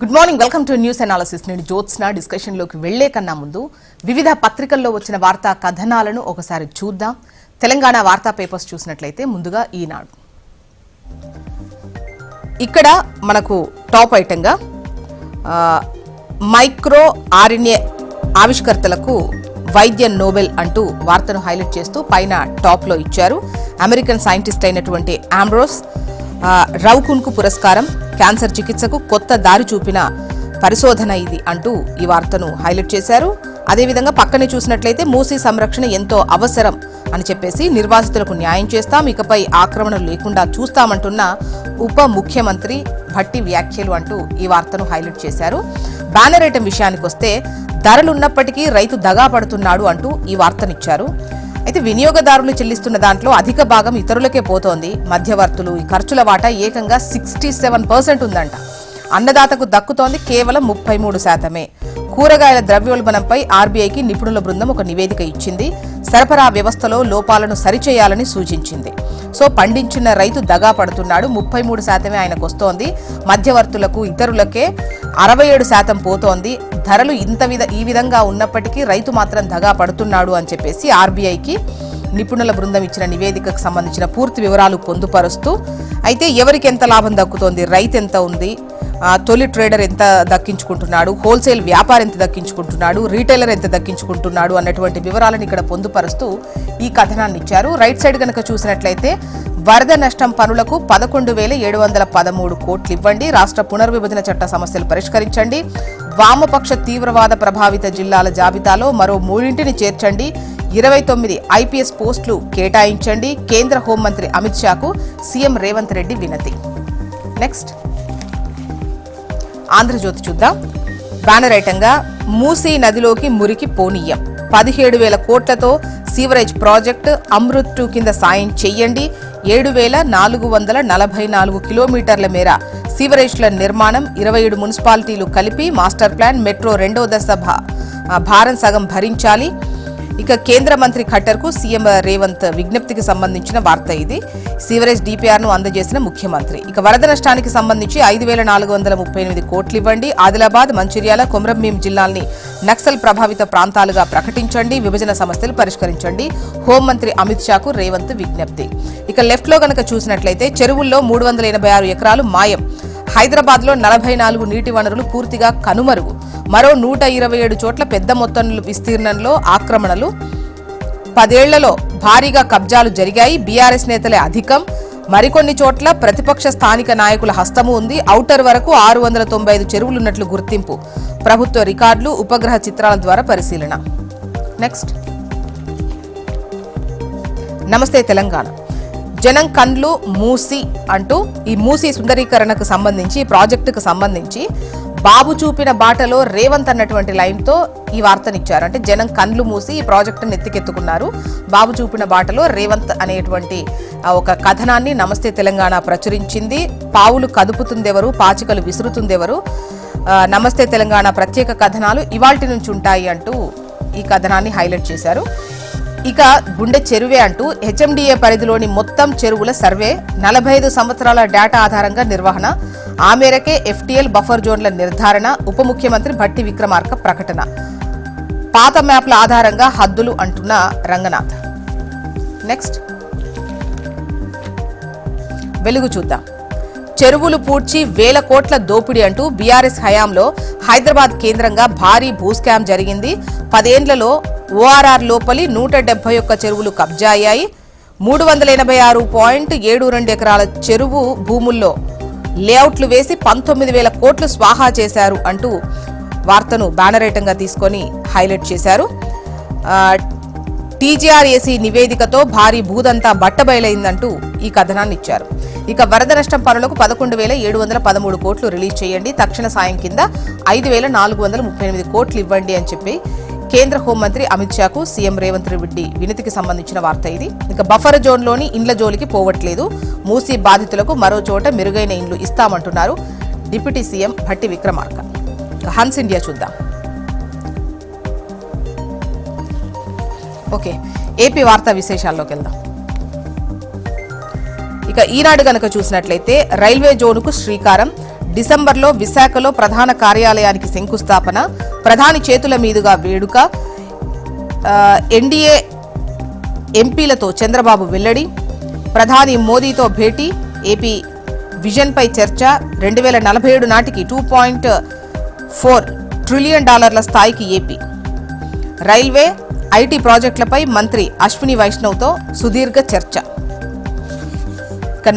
Good morning welcome to news analysis నేను జ్యోత్స్న. డిస్కషన్లోకి వెళ్ళే కన్నా ముందు వివిధ పత్రికల్లో వచ్చిన వార్తా కథనాలను ఒకసారి చూద్దాం. తెలంగాణ వార్తా పేపర్స్ చూసినట్లయితే ముందుగా ఈనాడు. ఇక్కడ మనకు టాప్ ఐటంగా మైక్రో ఆర్ఎన్ఏ ఆవిష్కర్తలకు వైద్య నోబెల్ అంటూ వార్తను హైలైట్ చేస్తూ పైన టాప్లో ఇచ్చారు. అమెరికన్ సైంటిస్ట్ అయినటువంటి ఆంబ్రోస్ రౌకున్కు పురస్కారం క్యాన్సర్ చికిత్సకు కొత్త దారి చూపిన పరిశోధన ఇది అంటూ ఈ వార్తను హైలైట్ చేశారు. అదేవిధంగా పక్కనే చూసినట్లయితే మూసీ సంరక్షణ ఎంతో అవసరం అని చెప్పేసి నిర్వాసితులకు న్యాయం చేస్తాం ఇకపై ఆక్రమణలు లేకుండా చూస్తామంటున్న ఉప ముఖ్యమంత్రి భట్టి వ్యాఖ్యలు అంటూ ఈ వార్తను హైలైట్ చేశారు. బ్యానరేటం విషయానికొస్తే విషయానికి వస్తే ధరలున్నప్పటికీ రైతు దగా పడుతున్నాడు అంటూ ఈ వార్తనిచ్చారు. అయితే వినియోగదారులు చెల్లిస్తున్న దాంట్లో అధిక భాగం ఇతరులకే పోతోంది. మధ్యవర్తులు ఈ ఖర్చుల వాటా ఏకంగా సిక్స్టీ సెవెన్ పర్సెంట్ ఉందంట. అన్నదాతకు దక్కుతోంది కేవలం ముప్పై మూడు శాతమే. కూరగాయల ద్రవ్యోల్బణంపై ఆర్బీఐకి నిపుణుల బృందం ఒక నివేదిక ఇచ్చింది. సరఫరా వ్యవస్థలో లోపాలను సరిచేయాలని సూచించింది. సో పండించిన రైతు దగా పడుతున్నాడు. ముప్పై మూడు శాతమే ఆయనకు వస్తోంది. మధ్యవర్తులకు ఇతరులకే అరవై ఏడు శాతం పోతోంది. ధరలు ఇంత విధ ఈ విధంగా ఉన్నప్పటికీ రైతు మాత్రం దగా పడుతున్నాడు అని చెప్పేసి ఆర్బీఐకి నిపుణుల బృందం ఇచ్చిన నివేదికకు సంబంధించిన పూర్తి వివరాలు పొందుపరుస్తూ అయితే ఎవరికి ఎంత లాభం దక్కుతోంది రైతు ఎంత ఉంది తొలి ట్రేడర్ ఎంత దక్కించుకుంటున్నాడు హోల్సేల్ వ్యాపారి ఎంత దక్కించుకుంటున్నాడు రీటైలర్ ఎంత దక్కించుకుంటున్నాడు అన్నటువంటి వివరాలను ఇక్కడ పొందుపరుస్తూ ఈ కథనాన్ని ఇచ్చారు. రైట్ సైడ్ కనుక చూసినట్లయితే వరద నష్టం పనులకు పదకొండు వేల ఏడు వందల పదమూడు కోట్లు ఇవ్వండి. రాష్ట్ర పునర్విభజన చట్ట సమస్యలు పరిష్కరించండి. వామపక్ష తీవ్రవాద ప్రభావిత జిల్లాల జాబితాలో మరో మూడింటిని చేర్చండి. ఇరవై తొమ్మిది ఐపీఎస్ పోస్టులు కేటాయించండి. కేంద్ర హోంమంత్రి అమిత్ షాకు సీఎం రేవంత్ రెడ్డి వినతి. నెక్స్ట్. ఆంధ్రజ్యోతి చూద్దాం. బ్యానర్ ఐటంగా మూసీ నదిలోకి మురికి పోనీయం. పదిహేడు వేల కోట్లతో సీవరేజ్ ప్రాజెక్టు అమృత్ టూ కింద సాయం చెయ్యండి. ఏడు వేల నాలుగు వందల నలభై నాలుగు కిలోమీటర్ల మేర సీవరేజ్ల నిర్మాణం ఇరవై ఏడు మున్సిపాలిటీలు కలిపి మాస్టర్ ప్లాన్ మెట్రో రెండో దశ భారం సగం భరించాలి. ఇక కేంద్ర మంత్రి ఖట్టర్కు సీఎం రేవంత్ విజ్ఞప్తికి సంబంధించిన వార్త ఇది. సీవరేజ్ డిపిఆర్ను అందజేసిన ముఖ్యమంత్రి. ఇక వరద నష్టానికి సంబంధించి ఐదు వేల నాలుగు వందల ముప్పై ఎనిమిది కోట్లు ఇవ్వండి ఆదిలాబాద్ మంచిర్యాల కొమరంభీం జిల్లాల్ని నక్సల్ ప్రభావిత ప్రాంతాలుగా ప్రకటించండి. విభజన సమస్యలు పరిష్కరించండి. హోంమంత్రి అమిత్ షాకు రేవంత్ విజ్ఞప్తి. ఇక లెఫ్ట్లో గనక చూసినట్లయితే చెరువుల్లో మూడు వందల ఎనభై ఆరు ఎకరాలు మాయం. హైదరాబాద్లో నలభై నాలుగు నీటి వనరులు పూర్తిగా కనుమరుగు. మరో నూట ఇరవై ఏడు చోట్ల పెద్ద మొత్తంలో విస్తీర్ణంలో ఆక్రమణలు. పదేళ్ళలో భారీగా కబ్జాలు జరిగాయి. బీఆర్ఎస్ నేతలే అధికం. మరికొన్ని చోట్ల ప్రతిపక్ష స్థానిక నాయకుల హస్తము ఉంది. ఔటర్ వరకు ఆరు వందల తొంభై ఐదు చెరువులున్నట్లు గుర్తింపు. ప్రభుత్వ రికార్డులు ఉపగ్రహ చిత్రాల ద్వారా పరిశీలన. నెక్స్ట్. నమస్తే తెలంగాణ. జనం కండ్లు మూసి అంటూ ఈ మూసి సుందరీకరణకు సంబంధించి ఈ ప్రాజెక్టుకు సంబంధించి బాబు చూపిన బాటలో రేవంత్ అన్నటువంటి లైన్తో ఈ వార్తనిచ్చారు. అంటే జనం కండ్లు మూసి ఈ ప్రాజెక్టును ఎత్తికెత్తుకున్నారు బాబు చూపిన బాటలో రేవంత్ అనేటువంటి ఒక కథనాన్ని నమస్తే తెలంగాణ ప్రచురించింది. పావులు కదుపుతుందెవరు పాచికలు విసురుతుందెవరు? నమస్తే తెలంగాణ ప్రత్యేక కథనాలు ఇవాల్టి నుంచి ఉంటాయి అంటూ ఈ కథనాన్ని హైలైట్ చేశారు. ఇక గుండె చెరువే అంటూ హెచ్ఎండిఏ పరిధిలోని మొత్తం చెరువుల సర్వే నలభై ఐదు సంవత్సరాల డేటా ఆధారంగా నిర్వహణ ఆ మేరకే ఎఫ్టీఎల్ బఫర్ జోన్ల నిర్ధారణ ఉప ముఖ్యమంత్రి భట్టి విక్రమార్క ప్రకటన. పాత మ్యాప్ల ఆధారంగా హద్దులు అంటున్న రంగనాథ్. నెక్స్ట్. వెలుగు చూద్దాం. చెరువులు పూడ్చి వేల కోట్ల దోపిడీ అంటూ బీఆర్ఎస్ హయాంలో హైదరాబాద్ కేంద్రంగా భారీ భూస్కామ్ జరిగింది. పదేండ్లలో ఓఆర్ఆర్ లోపలి నూట డెబ్బై ఒక్క చెరువులు కబ్జా అయ్యాయి. మూడు వందల ఎనభై ఆరు పాయింట్ ఏడు రెండు ఎకరాల చెరువు భూముల్లో లేఅవుట్లు వేసి పంతొమ్మిది వేల కోట్లు స్వాహా చేశారు అంటూ వార్తను బ్యానరేటంగా తీసుకొని హైలైట్ చేశారు. టీజీఆర్ఏసీ నివేదికతో భారీ భూదంతా బట్టబయలైందంటూ ఈ కథనాన్ని ఇచ్చారు ఇక వరద నష్టం పనులకు పదకొండు వేల ఏడు వందల పదమూడు కోట్లు రిలీజ్ చేయండి. తక్షణ సాయం కింద ఐదు వేల నాలుగు వందల ముప్పై ఎనిమిది కోట్లు ఇవ్వండి అని చెప్పి కేంద్ర హోంమంత్రి అమిత్ షాకు సీఎం రేవంత్ రెడ్డి వినతికి సంబంధించిన వార్త ఇది. ఇక బఫర్ జోన్లోని ఇండ్ల జోలికి పోవట్లేదు. మూసీ బాధితులకు మరో చోట మెరుగైన ఇండ్లు ఇస్తామంటున్నారు deputy CM Bhatti Vikramarka. Hans India చూద్దాం. ఓకే ఏపీ వార్తా విశేషాల్లోకి వెళ్దాం. ఇక ఈనాడు గనక చూసినట్లయితే రైల్వే జోన్కు శ్రీకారం డిసెంబర్లో విశాఖలో ప్రధాన కార్యాలయానికి శంకుస్థాపన ప్రధాని చేతుల మీదుగా వేడుక ఎన్డీఏ ఎంపీలతో చంద్రబాబు వెల్లడి ప్రధాని మోదీతో భేటీ ఏపీ విజన్పై చర్చ రెండు వేల నలభై ఏడు నాటికి టూ పాయింట్ ఫోర్ ట్రిలియన్ డాలర్ల స్థాయికి ఏపీ. రైల్వే ఐటీ ప్రాజెక్టులపై మంత్రి అశ్విని వైష్ణవ్తో సుదీర్ఘ చర్చ.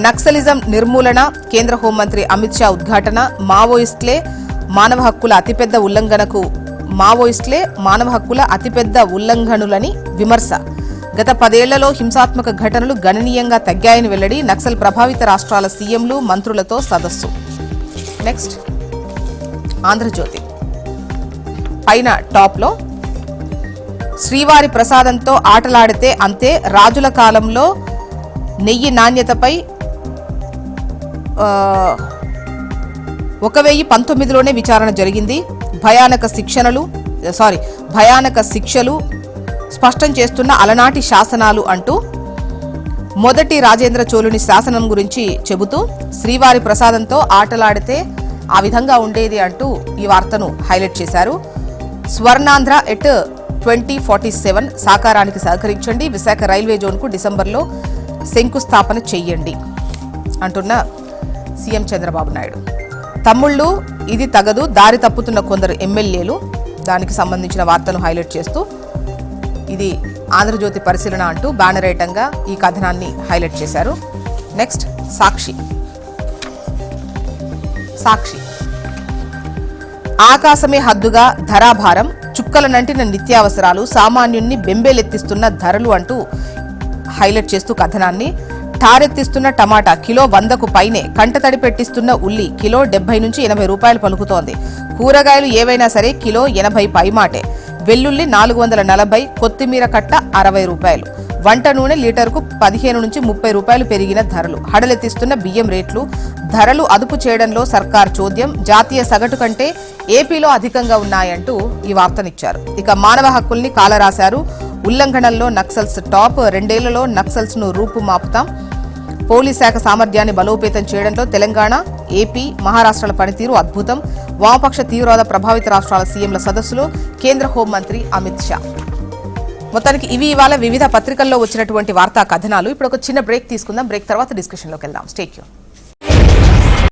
నక్సలిజం నిర్మూలన కేంద్ర హోంమంత్రి అమిత్ షా ఉద్ఘాటన మావోయిస్టులే మానవ హక్కుల అతిపెద్ద ఉల్లంఘనకు మావోయిస్టులే మానవ హక్కుల అతిపెద్ద ఉల్లంఘనులని విమర్శ. గత పదేళ్ళలో హింసాత్మక ఘటనలు గణనీయంగా తగ్గాయని వెల్లడి నక్సల్ ప్రభావిత రాష్ట్రాల సీఎంలు మంత్రులతో సదస్సు. నెక్స్ట్ ఆంధ్రజ్యోతి. పైన టాప్లో శ్రీవారి ప్రసాదంతో ఆటలాడితే అంతే రాజుల కాలంలో నెయ్యి నాణ్యతపై ఒక వెయ్యి పంతొమ్మిదిలోనే విచారణ జరిగింది. భయానక శిక్షణలు సారీ భయానక శిక్షలు స్పష్టం చేస్తున్న అలనాటి శాసనాలు అంటూ మొదటి రాజేంద్ర చోళుని శాసనం గురించి చెబుతూ శ్రీవారి ప్రసాదంతో ఆటలాడితే ఆ విధంగా ఉండేది అంటూ ఈ వార్తను హైలైట్ చేశారు. Swarnandhra at twenty forty seven సాకారానికి సహకరించండి. విశాఖ రైల్వే జోన్కు డిసెంబర్లో శంకుస్థాపన చెయ్యండి అంటున్న సీఎం చంద్రబాబు నాయుడు. తమ్ముళ్ళు ఇది తగదు దారి తప్పుతున్న కొందరు ఎమ్మెల్యేలు. దానికి సంబంధించిన వార్తను హైలైట్ చేస్తూ ఇది ఆంధ్రజ్యోతి పరిశీలన అంటూ బ్యానర్ ఐటంగా ఈ కథనాన్ని హైలైట్ చేశారు. నెక్స్ట్ సాక్షి. సాక్షి. ఆకాశమే హద్దుగా ధరాభారం చుక్కల నంటిన నిత్యావసరాలు సామాన్యుణ్ణి బెంబేలెత్తిస్తున్న ధరలు అంటూ హైలైట్ చేస్తూ కథనాన్ని ఠారెత్తిస్తున్న టమాటా కిలో వందకు పైనే కంటతడి పెట్టిస్తున్న ఉల్లి కిలో డెబ్బై నుంచి ఎనభై రూపాయలు పలుకుతోంది. కూరగాయలు ఏవైనా సరే కిలో ఎనభై పైమాటే. వెల్లుల్లి నాలుగు వందల నలభై కొత్తిమీర కట్ట అరవై రూపాయలు. వంట నూనె లీటర్కు పదిహేను నుంచి ముప్పై రూపాయలు పెరిగిన ధరలు. హడలెత్తిస్తున్న బియ్యం రేట్లు ధరలు అదుపు చేయడంలో సర్కార్ చోద్యం జాతీయ సగటు కంటే ఏపీలో అధికంగా ఉన్నాయంటూ ఈ వార్తనిచ్చారు. ఇక మానవ హక్కుల్ని కాలరాశారు. ఉల్లంఘనల్లో నక్సల్స్ టాప్ రెండేళ్ళలో నక్సల్స్ను రూపుమాపుతాం. పోలీస్ శాఖ సామర్థ్యాన్ని బలోపేతం చేయడంలో తెలంగాణ ఏపీ మహారాష్ట్రాల పనితీరు అద్భుతం. వామపక్ష తీవ్రవాద ప్రభావిత రాష్ట్రాల సీఎంల సదస్సులో కేంద్ర హోంమంత్రి అమిత్ షా. మొత్తానికి ఇవి ఇవాళ వివిధ పత్రికల్లో వచ్చినటువంటి వార్తా కథనాలు. ఇప్పుడు ఒక చిన్న బ్రేక్ తీసుకుందాం. బ్రేక్ తర్వాత డిస్కషన్లోకి వెళ్దాం. State you.